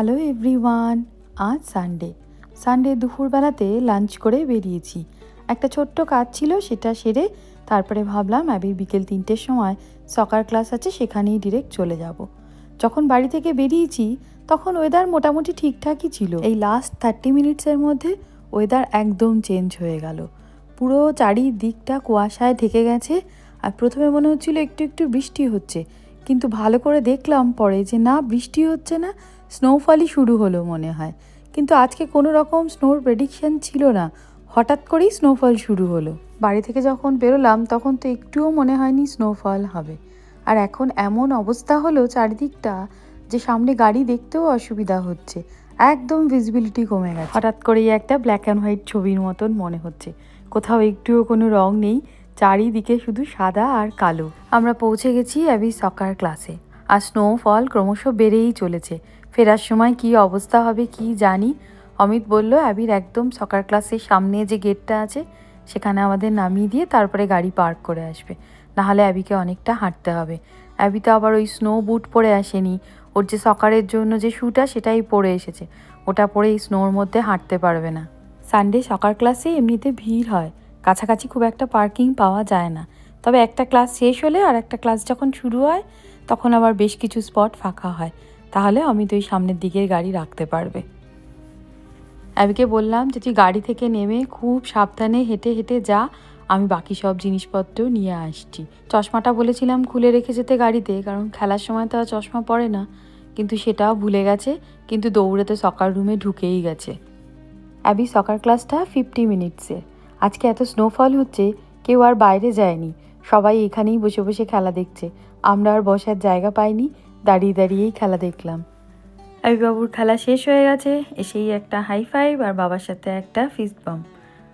Hello everyone, আজ Sunday Sunday দুপুরবেলাতে lunch করে বেরিয়েছি। একটা ছোট্ট কাজ ছিল, সেটা সেরে তারপরে ভাবলাম অ্যাবির বিকেল তিনটের সময় সকার ক্লাস আছে, সেখানেই ডিরেক্ট চলে যাব। যখন বাড়ি থেকে বেরিয়েছি, তখন ওয়েদার মোটামুটি ঠিকঠাকই ছিল। এই লাস্ট থার্টি মিনিটসের মধ্যে ওয়েদার একদম চেঞ্জ হয়ে গেল। পুরো চারিদিকটা কুয়াশায় ঢেকে গেছে, আর প্রথমে মনে হচ্ছিল একটু একটু বৃষ্টি হচ্ছে। কিন্তু ভালো করে দেখলাম পরে যে না, বৃষ্টি হচ্ছে না স্নোফলই শুরু হলো মনে হয়। কিন্তু আজকে কোনো রকম স্নোর প্রেডিকশন ছিল না। হঠাৎ করেই স্নোফল শুরু হলো। বাড়ি থেকে যখন বেরোলাম, তখন তো একটুও মনে হয়নি স্নোফল হবে। আর এখন এমন অবস্থা হলো চারিদিকটা যে সামনে গাড়ি দেখতেও অসুবিধা হচ্ছে। একদম ভিজিবিলিটি কমে গেছে। হঠাৎ করেই একটা ব্ল্যাক অ্যান্ড হোয়াইট ছবির মতন মনে হচ্ছে। কোথাও একটুও কোনো রং নেই। চারিদিকে শুধু সাদা আর কালো। আমরা পৌঁছে গেছি অ্যাবি সকার ক্লাসে আর স্নোফল ক্রমশ বেড়েই চলেছে। ফেরার সময় কি অবস্থা হবে কি জানি? অমিত বলল অ্যাবির একদম সকার ক্লাসের সামনে যে গেটটা আছে, সেখানে আমাদের নামিয়ে দিয়ে তারপরে গাড়ি পার্ক করে আসবে। নাহলে অ্যাবিকে অনেকটা হাঁটতে হবে। অ্যাবি তো আবার ওই স্নো বুট পরে আসেনি। ওর যে সকারের জন্য যে শ্যুটা সেটাই পরে এসেছে। ওটা পরে এই স্নোর মধ্যে হাঁটতে পারবে না। সানডে সকার ক্লাসে এমনিতে ভিড় হয়। কাছাকাছি খুব একটা পার্কিং পাওয়া যায় না। তবে একটা ক্লাস শেষ হলে আর একটা ক্লাস যখন শুরু হয়, তখন আবার বেশ কিছু স্পট ফাঁকা হয়। তাহলে অমিত ওই সামনের দিকের গাড়ি রাখতে পারবে। অ্যাবিকে বললাম যে তুই গাড়ি থেকে নেমে খুব সাবধানে হেঁটে হেঁটে যা, আমি বাকি সব জিনিসপত্র নিয়ে আসছি। চশমাটা বলেছিলাম খুলে রেখে যেতে গাড়িতে, কারণ খেলার সময় তো চশমা পড়ে না, কিন্তু সেটাও ভুলে গেছে, কিন্তু দৌড়ে তো সকার রুমে ঢুকেই গেছে। অ্যাবি সকার ক্লাসটা ফিফটি মিনিটসের আজকে এত স্নোফল হচ্ছে, কেউ আর বাইরে যায়নি, সবাই এখানেই বসে বসে খেলা দেখছে। আমরা আর বসার জায়গা পাইনি দাঁড়িয়ে দাঁড়িয়েই খেলা দেখলাম। আমি বাবুর খেলা শেষ হয়ে গেছে, এসেই একটা হাই ফাইভ আর বাবার সাথে একটা ফিস্ট বাম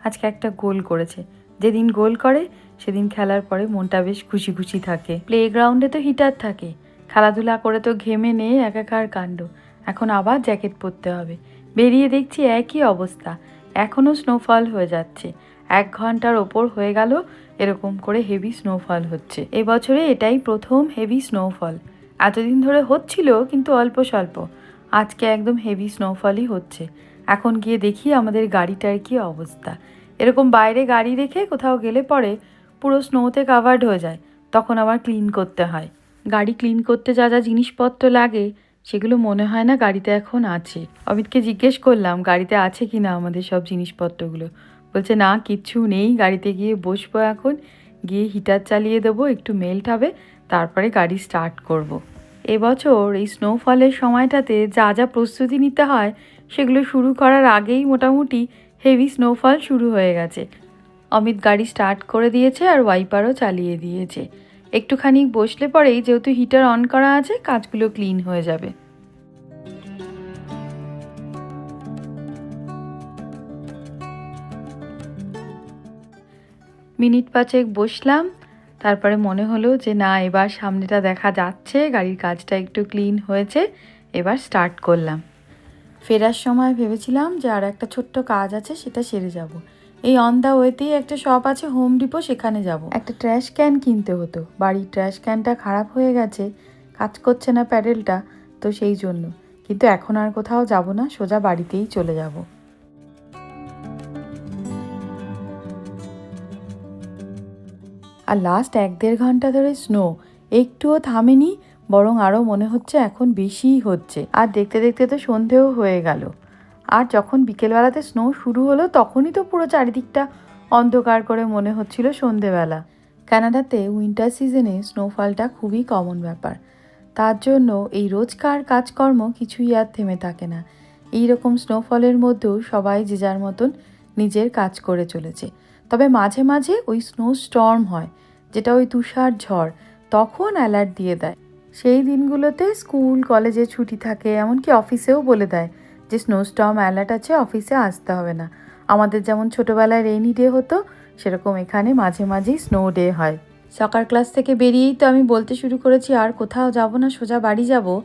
আজকে একটা গোল করেছে। যেদিন গোল করে, সেদিন খেলার পরে মনটা বেশ খুশি খুশি থাকে। প্লে গ্রাউন্ডে তো হিটার থাকে। খেলাধুলা করে তো ঘেমে নেই একাকার কাণ্ড। এখন আবার জ্যাকেট পরতে হবে। বেরিয়ে দেখছি একই অবস্থা। এখনও স্নোফল হয়ে যাচ্ছে। এক ঘণ্টার ওপর হয়ে গেল, এরকম করে হেভি স্নোফল হচ্ছে। এবছরে এটাই প্রথম হেভি স্নোফল এতদিন ধরে হচ্ছিল কিন্তু অল্প স্বল্প। আজকে একদম হেভি স্নোফলই হচ্ছে। এখন গিয়ে দেখি আমাদের গাড়িটার কি অবস্থা। এরকম বাইরে গাড়ি রেখে কোথাও গেলে পরে পুরো স্নোতে কাভার্ড হয়ে যায়। তখন আবার ক্লিন করতে হয়। গাড়ি ক্লিন করতে যা যা জিনিসপত্র লাগে, সেগুলো মনে হয় না গাড়িতে এখন আছে। অমিতকে জিজ্ঞেস করলাম, গাড়িতে আছে কি না আমাদের সব জিনিসপত্রগুলো? বলছে, না কিচ্ছু নেই। গাড়িতে গিয়ে বসবো এখন। গিয়ে হিটার চালিয়ে দেবো, একটু মেল্ট হবে। তারপরে গাড়ি স্টার্ট করব। এবছর এই স্নোফলের সময়টাতে যা যা প্রস্তুতি নিতে হয়, সেগুলো শুরু করার আগেই মোটামুটি হেভি স্নোফল শুরু হয়ে গেছে। অমিত গাড়ি স্টার্ট করে দিয়েছে আর ওয়াইপারও চালিয়ে দিয়েছে। একটুখানি বসলে পরেই যেহেতু হিটার অন করা আছে, কাজগুলো ক্লিন হয়ে যাবে। মিনিট পাঁচেক বসলাম। তারপরে মনে হলো যে না, এবার সামনেটা দেখা যাচ্ছে, গাড়ির কাজটা একটু ক্লিন হয়েছে, এবার স্টার্ট করলাম। ফেরার সময় ভেবেছিলাম যে আর একটা ছোট্ট কাজ আছে, সেটা সেরে যাব। এই অন দ্য ওয়েতেই একটা শপ আছে হোম ডিপো সেখানে যাব। একটা ট্র্যাশ ক্যান কিনতে হতো। বাড়ির ট্র্যাশ ক্যানটা খারাপ হয়ে গেছে, কাজ করছে না প্যাডেলটা, তো সেই জন্য। কিন্তু এখন আর কোথাও যাব না, সোজা বাড়িতেই চলে যাব। আর লাস্ট এক দেড় ঘণ্টা ধরে স্নো একটুও থামেনি, বরং আরও মনে হচ্ছে এখন বেশিই হচ্ছে। আর দেখতে দেখতে তো সন্ধেও হয়ে গেল। আর যখন বিকেলবেলাতে স্নো শুরু হলো, তখনই তো পুরো চারিদিকটা অন্ধকার করে মনে হচ্ছিল সন্ধেবেলা। কানাডাতে উইন্টার সিজনে স্নোফলটা খুবই কমন ব্যাপার। তার জন্য এই রোজকার কাজকর্ম কিছুই আর থেমে থাকে না। এই রকম স্নোফলের মধ্যেও সবাই যে যার মতন নিজের কাজ করে চলেছে। তবে মাঝে মাঝে ওই স্নো স্টর্ম হয়। যেটা ওই তুষার ঝড়, তখন অ্যালার্ট দিয়ে দেয়। সেই দিনগুলোতে স্কুল, কলেজে ছুটি থাকে, এমনকি অফিসেও বলে দেয় যে স্নো স্টর্ম অ্যালার্ট আছে, অফিসে আসতে হবে না। আমাদের যেমন ছোটোবেলায় রেইনি ডে হতো, সেরকম এখানে মাঝে মাঝেই স্নো ডে হয়। সকার ক্লাস থেকে বেরিয়েই তো আমি বলতে শুরু করেছি, আর কোথাও যাব না, সোজা বাড়ি যাব।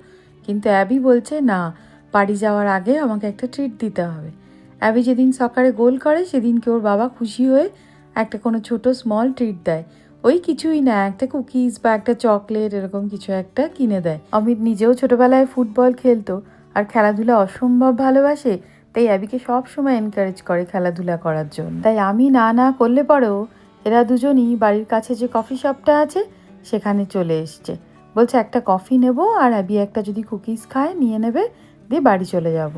কিন্তু অ্যাবি বলছে, না, বাড়ি যাওয়ার আগে আমাকে একটা ট্রিট দিতে হবে। অ্যাবি যেদিন সকালে গোল করে, সেদিনকে ওর বাবা খুশি হয়ে একটা কোনো ছোট স্মল ট্রিট দেয়। ওই কিছুই না, একটা কুকিজ বা একটা চকলেট এরকম কিছু একটা কিনে দেয়। অমিত নিজেও ছোটবেলায় ফুটবল খেলতো আর খেলাধুলা অসম্ভব ভালোবাসে, তাই অ্যাবিকে সব সময় এনকারেজ করে খেলাধুলা করার জন্য। তাই আমি না না করলে পরেও এরা দুজনই বাড়ির কাছে যে কফি শপটা আছে, সেখানে চলে এসছে। বলছে, একটা কফি নেব আর অ্যাবি একটা যদি কুকিজ খায়, নিয়ে নেবে, দিয়ে বাড়ি চলে যাব।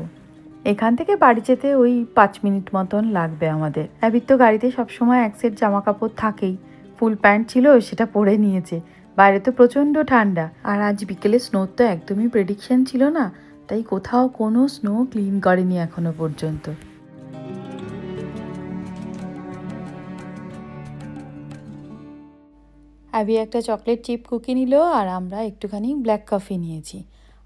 এখান থেকে বাড়ি যেতে ওই পাঁচ মিনিট মতন লাগবে আমাদের। অ্যাবির তো গাড়িতে সবসময় এক সেট জামা কাপড় থাকেই। ফুল প্যান্ট ছিল, সেটা পরে নিয়েছে। বাইরে তো প্রচণ্ড ঠান্ডা। আর আজ বিকেলে স্নোর তো একদমই প্রেডিকশন ছিল না, তাই কোথাও কোনো স্নো ক্লিন করেনি এখনও পর্যন্ত। অ্যাবি একটা চকলেট চিপ কুকি নিল আর আমরা একটুখানি ব্ল্যাক কফি নিয়েছি।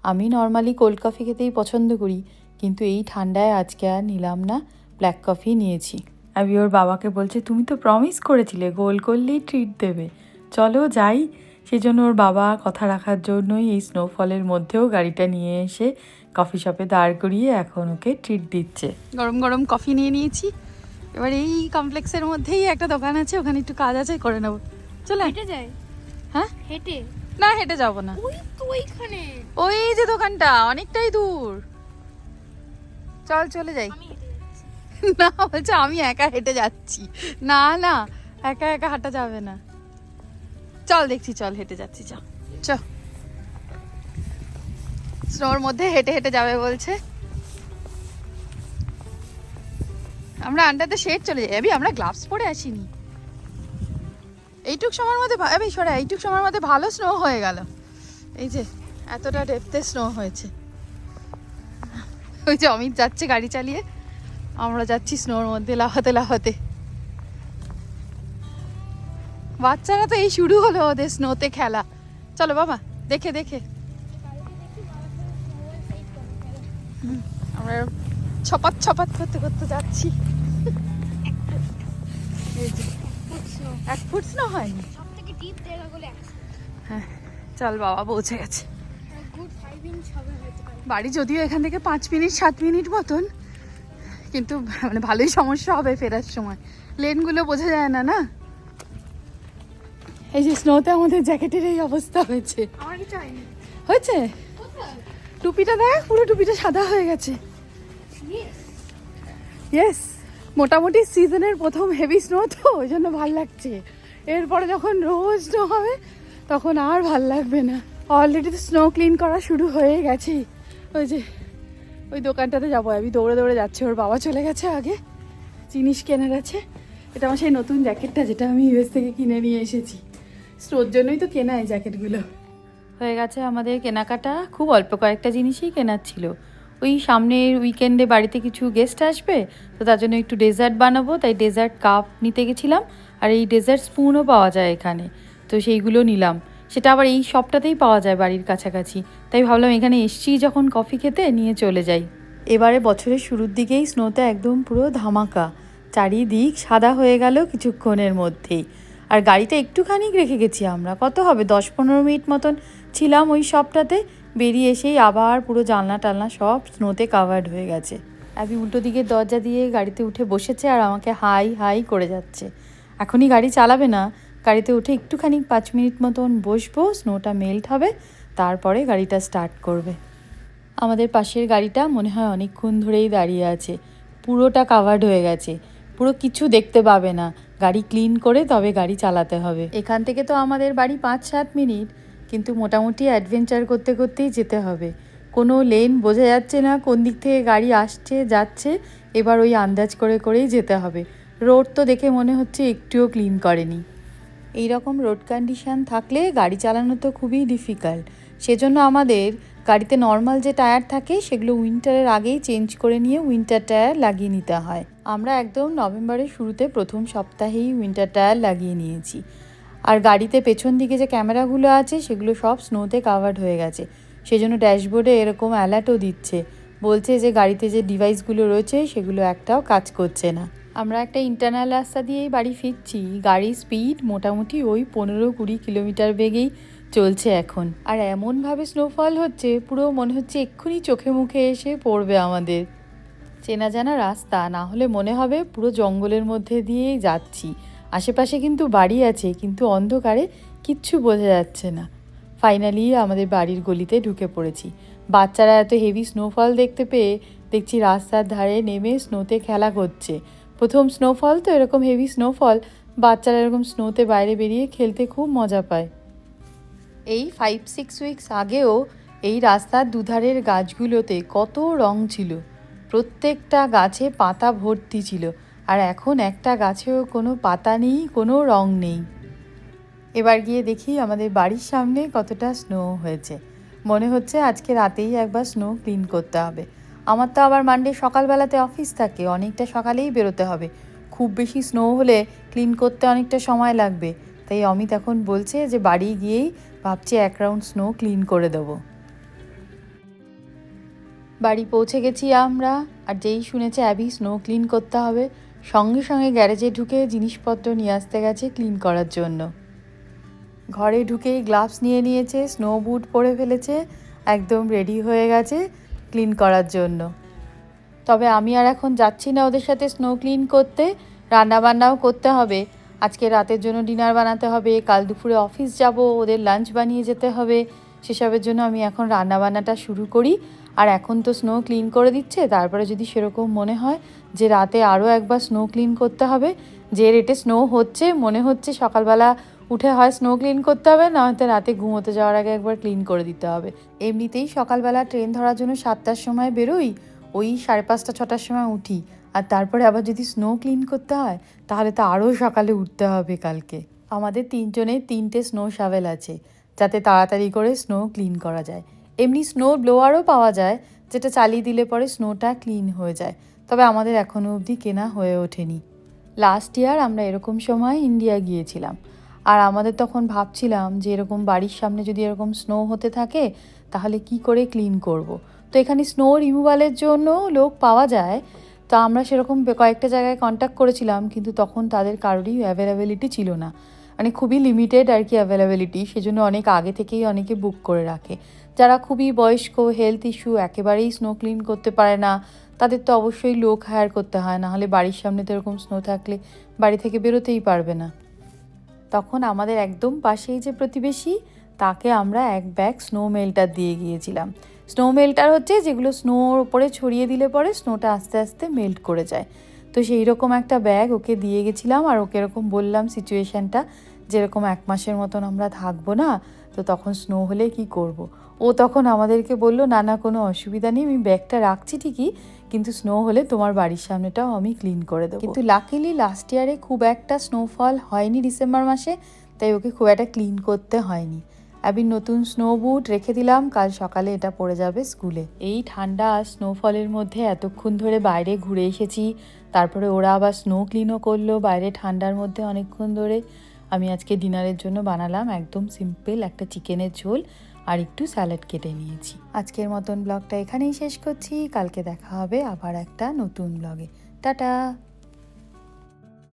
আমি নর্মালি কোল্ড কফি খেতেই পছন্দ করি, কিন্তু এই ঠান্ডায় আজকে আর নিলাম না ব্ল্যাক কফি নিয়েছি। অ্যাবি ওর বাবাকে বলছে তুমি তো প্রমিস করেছিলে গোল করলেই ট্রিট দেবে। চলো যাই। সেজন্য ওর বাবা কথা রাখার জন্যই এই স্নোফলের মধ্যেও গাড়িটা নিয়ে এসে কফি শপে দাঁড় করিয়ে এখন ওকে ট্রিট দিচ্ছে। গরম গরম কফি নিয়ে নিয়েছি। এবার এই কমপ্লেক্সের মধ্যেই একটা দোকান আছে ওখানে একটু কাজ আছে করে নেব। চলে। হেঁটে যাই? হ্যাঁ? হেঁটে? না হেঁটে যাব না। ওই তো ওইখানে। ওই যে দোকানটা অনেকটাই দূর। চল চলে যাই। আমি না, বলছে আমি একা হেঁটে যাচ্ছি। না না, একা একা হাঁটা যাবে না। চল দেখছি, চল হেঁটে যাচ্ছি চ চ। স্নোর মধ্যে হেঁটে হেঁটে যাবে বলছে। আমরা আন্ডার দ্য শেড চলে যাই। এবি, আমরা গ্লাভস পরে আসিনি। এইটুক সময়ের মধ্যে এবি, সরে এইটুক সময়ের মধ্যে ভালো স্নো হয়ে গেল। এই যে, এতটা ডেপথে স্নো হয়েছে। ওই যে অমিত যাচ্ছে গাড়ি চালিয়ে। আমরা যাচ্ছি স্নোর মধ্যে লাফাতে লাফাতে। বাচ্চারা তো এই শুরু হলো ওদের স্নোতে খেলা। চলো বাবা দেখে দেখে। আমরা ছপাত ছপাত করতে করতে যাচ্ছি। এক ফুট স্নো হয়নি। হ্যাঁ চল বাবা পৌঁছে গেছে। বাড়ি যদিও এখান থেকে পাঁচ মিনিট সাত মিনিট মতন কিন্তু মানে ভালোই সমস্যা হবে ফেরার সময়। লেনগুলো বোঝা যায় না না? এই যে স্নোতে আমাদের জ্যাকেটের এই অবস্থা হয়েছে। হয়েছে? টুপিটা দেখ পুরো টুপিটা সাদা হয়ে গেছে। ইয়েস মোটামুটি সিজনের প্রথম হেভি স্নো তো ওই জন্য ভালো লাগছে। এরপরে যখন রোজ স্নো হবে তখন আর ভালো লাগবে না। অলরেডি তো স্নো ক্লিন করা শুরু হয়ে গেছে ওই যে ওই দোকানটাতে যাব আমি। দৌড়ে দৌড়ে যাচ্ছি। ওর বাবা চলে গেছে আগে। জিনিস কেনার আছে। এটা আমার সেই নতুন জ্যাকেটটা যেটা আমি ইউএস থেকে কিনে নিয়ে এসেছি। স্নোর জন্যই তো কেনা এই জ্যাকেটগুলো। হয়ে গেছে আমাদের কেনাকাটা। খুব অল্প কয়েকটা জিনিসই কেনার ছিল। ওই সামনের উইকেন্ডে বাড়িতে কিছু গেস্ট আসবে, তো তার জন্য একটু ডেজার্ট বানাবো। তাই ডেজার্ট কাপ নিতে গেছিলাম। আর এই ডেজার্ট স্পুনও পাওয়া যায় এখানে। তো সেইগুলো নিলাম। সেটা আবার এই শপটাতেই পাওয়া যায় বাড়ির কাছাকাছি। তাই ভাবলাম এখানে এসছি যখন কফি খেতে নিয়ে চলে যাই। এবারে বছরের শুরুর দিকেই স্নোতে একদম পুরো ধামাকা। চারিদিক সাদা হয়ে গেল কিছুক্ষণের মধ্যেই। আর গাড়িটা একটুখানি রেখে গেছি আমরা। কত হবে? দশ পনেরো মিনিট মতন ছিলাম ওই শপটাতে বেরিয়ে এসেই আবার পুরো জানলা টালনা সব স্নোতে কাভার্ড হয়ে গেছে। অ্যাবি উল্টো দিকের দরজা দিয়ে গাড়িতে উঠে বসেছে আর আমাকে হাই হাই করে যাচ্ছে। এখনই গাড়ি চালাবে না? গাড়িতে উঠে একটুখানি পাঁচ মিনিট মতন বসবো স্নোটা মেল্ট হবে, তারপরে গাড়িটা স্টার্ট করবে। আমাদের পাশের গাড়িটা মনে হয় অনেকক্ষণ ধরেই দাঁড়িয়ে আছে, পুরোটা কাভার্ড হয়ে গেছে, পুরো কিছু দেখতে পাবে না, গাড়ি ক্লিন করে তবে গাড়ি চালাতে হবে। এখান থেকে তো আমাদের বাড়ি পাঁচ সাত মিনিট, কিন্তু মোটামুটি অ্যাডভেঞ্চার করতে করতেই যেতে হবে। কোনো লেন বোঝা যাচ্ছে না কোন দিক থেকে গাড়ি আসছে, যাচ্ছে, এবার ওই আন্দাজ করে করেই যেতে হবে। রোড তো দেখে মনে হচ্ছে একটুও ক্লিন করেনি। এই রকম রোড কন্ডিশন থাকলে গাড়ি চালানো তো খুবই ডিফিকাল্ট সেজন্য আমাদের গাড়িতে নর্মাল যে টায়ার থাকে, সেগুলো উইন্টারের আগেই চেঞ্জ করে নিয়ে উইন্টার টায়ার লাগিয়ে নিতে হয়। আমরা একদম নভেম্বরের শুরুতে প্রথম সপ্তাহেই উইন্টার টায়ার লাগিয়ে নিয়েছি। আর গাড়িতে পেছন দিকে যে ক্যামেরাগুলো আছে, সেগুলো সব স্নোতে কাভার্ড হয়ে গেছে। সেজন্য ড্যাশবোর্ডে এরকম অ্যালার্টও দিচ্ছে। বলছে যে গাড়িতে যে ডিভাইসগুলো রয়েছে, সেগুলো একটাও কাজ করছে না। আমরা একটা ইন্টারনাল রাস্তা দিয়েই বাড়ি ফিরছি। গাড়ির স্পিড মোটামুটি ওই পনেরো কুড়ি কিলোমিটার বেগেই চলছে এখন। আর এমনভাবে স্নোফল হচ্ছে, পুরো মনে হচ্ছে এক্ষুনি চোখে মুখে এসে পড়বে আমাদের। চেনা জানা রাস্তা, না হলে মনে হবে পুরো জঙ্গলের মধ্যে দিয়েই যাচ্ছি। আশেপাশে কিন্তু বাড়ি আছে, কিন্তু অন্ধকারে কিচ্ছু বোঝা যাচ্ছে না। ফাইনালি আমাদের বাড়ির গলিতে ঢুকে পড়েছি। বাচ্চারা এত হেভি স্নোফল দেখতে পেয়ে দেখছি রাস্তার ধারে নেমে স্নোতে খেলা করছে। প্রথম স্নোফল তো এরকম হেভি স্নোফল বাচ্চারা এরকম স্নোতে বাইরে বেরিয়ে খেলতে খুব মজা পায়। এই ফাইভ সিক্স উইকস আগেও এই রাস্তার দুধারের গাছগুলোতে কত রং ছিল। প্রত্যেকটা গাছে পাতা ভর্তি ছিল, আর এখন একটা গাছেও কোনো পাতা নেই, কোনো রং নেই। এবার গিয়ে দেখি আমাদের বাড়ির সামনে কতটা স্নো হয়েছে। মনে হচ্ছে আজকে রাতেই একবার স্নো ক্লিন করতে হবে। আমার তো আবার মানডে সকালবেলাতে অফিস থাকে, অনেকটা সকালেই বেরোতে হবে। খুব বেশি স্নো হলে ক্লিন করতে অনেকটা সময় লাগবে। তাই অমিত এখন বলছে যে বাড়ি গিয়েই ভাবছি এক রাউন্ড স্নো ক্লিন করে দেবো। বাড়ি পৌঁছে গেছি আমরা, আর যেই শুনেছে অ্যাবি স্নো ক্লিন করতে হবে, সঙ্গে সঙ্গে গ্যারেজে ঢুকে জিনিসপত্র নিয়ে আসতে গেছে ক্লিন করার জন্য। ঘরে ঢুকেই গ্লাভস নিয়ে নিয়েছে স্নো বুট পরে ফেলেছে, একদম রেডি হয়ে গেছে ক্লিন করার জন্য। তবে আমি আর এখন যাচ্ছি না ওদের সাথে স্নো ক্লিন করতে রান্না বান্নাও করতে হবে। আজকে রাতের জন্য ডিনার বানাতে হবে, কাল দুপুরে অফিস যাব, ওদের লাঞ্চ বানিয়ে যেতে হবে। সেসবের জন্য আমি এখন রান্না বান্নাটা শুরু করি। আর এখন তো স্নো ক্লিন করে দিচ্ছে, তারপরে যদি সেরকম মনে হয় যে রাতে আরও একবার স্নো ক্লিন করতে হবে, যে রেটে স্নো হচ্ছে, মনে হচ্ছে সকালবেলা উঠে হয় স্নো ক্লিন করতে হবে না হয়তো রাতে ঘুমোতে যাওয়ার আগে একবার ক্লিন করে দিতে হবে। এমনিতেই সকালবেলা ট্রেন ধরার জন্য সাতটার সময় বেরোই, ওই সাড়ে পাঁচটা, ছটার সময় উঠি। আর তারপরে আবার যদি স্নো ক্লিন করতে হয়, তাহলে তো আরও সকালে উঠতে হবে কালকে। আমাদের তিনজনের তিনটে স্নো শাভেল আছে, যাতে তাড়াতাড়ি করে স্নো ক্লিন করা যায়। এমনি স্নো ব্লোয়ারও পাওয়া যায়, যেটা চালিয়ে দিলে পরে স্নোটা ক্লিন হয়ে যায়। তবে আমাদের এখনও অবধি কেনা হয়ে ওঠেনি। লাস্ট ইয়ার আমরা এরকম সময় ইন্ডিয়া গিয়েছিলাম। আর আমাদের তখন ভাবছিলাম যে এরকম বাড়ির সামনে যদি এরকম স্নো হতে থাকে, তাহলে কি করে ক্লিন করব। তো এখানে স্নো রিমুভালের জন্য লোক পাওয়া যায়। তো আমরা সেরকম কয়েকটা জায়গায় কন্ট্যাক্ট করেছিলাম, কিন্তু তখন তাদের কারোরই অ্যাভেলেবিলিটি ছিল না। মানে খুবই লিমিটেড আর কি অ্যাভেলেবিলিটি সেজন্য অনেক আগে থেকেই অনেকে বুক করে রাখে। যারা খুবই বয়স্ক হেলথ ইস্যু একেবারেই স্নো ক্লিন করতে পারে না, তাদের তো অবশ্যই লোক হায়ার করতে হয়। নাহলে বাড়ির সামনে তো এরকম স্নো থাকলে বাড়ি থেকে বেরোতেই পারবে না। তখন আমাদের একদম পাশেই যে প্রতিবেশী, তাকে আমরা এক ব্যাগ স্নো মেল্টার দিয়ে গিয়েছিলাম স্নো মেল্টার হচ্ছে যেগুলো স্নোর ওপরে ছড়িয়ে দিলে পরে স্নোটা আস্তে আস্তে মেল্ট করে যায় তো সেই রকম একটা ব্যাগ ওকে দিয়ে গেছিলাম আর ওকে এরকম বললাম সিচুয়েশানটা যেরকম এক মাসের মতন আমরা থাকব না, তো তখন স্নো হলে কি করব। ও তখন আমাদেরকে বলল, না না, কোনো অসুবিধা নেই, আমি ব্যাগটা রাখছি ঠিকই কিন্তু স্নো হলে তোমার বাড়ির সামনেটাও আমি ক্লিন করে দেবো। কিন্তু লাকিলি লাস্ট ইয়ারে খুব একটা স্নোফল হয়নি ডিসেম্বর মাসে, তাই ওকে খুব একটা ক্লিন করতে হয়নি। আমি নতুন স্নো বুট রেখে দিলাম, কাল সকালে এটা পড়ে যাবে স্কুলে এই ঠান্ডা আর স্নোফলের মধ্যে এতক্ষণ ধরে বাইরে ঘুরে এসেছি, তারপরে ওরা আবার স্নো ক্লিনও করল, বাইরে ঠান্ডার মধ্যে অনেকক্ষণ ধরে। আমি আজকে ডিনারের জন্য বানালাম একদম সিম্পল একটা চিকেনের ঝোল। আর একটু স্যালাড কেটে নিয়েছি। আজকের মতন ব্লগটা এখানেই শেষ করছি। কালকে দেখা হবে আবার একটা নতুন ব্লগে। টাটা!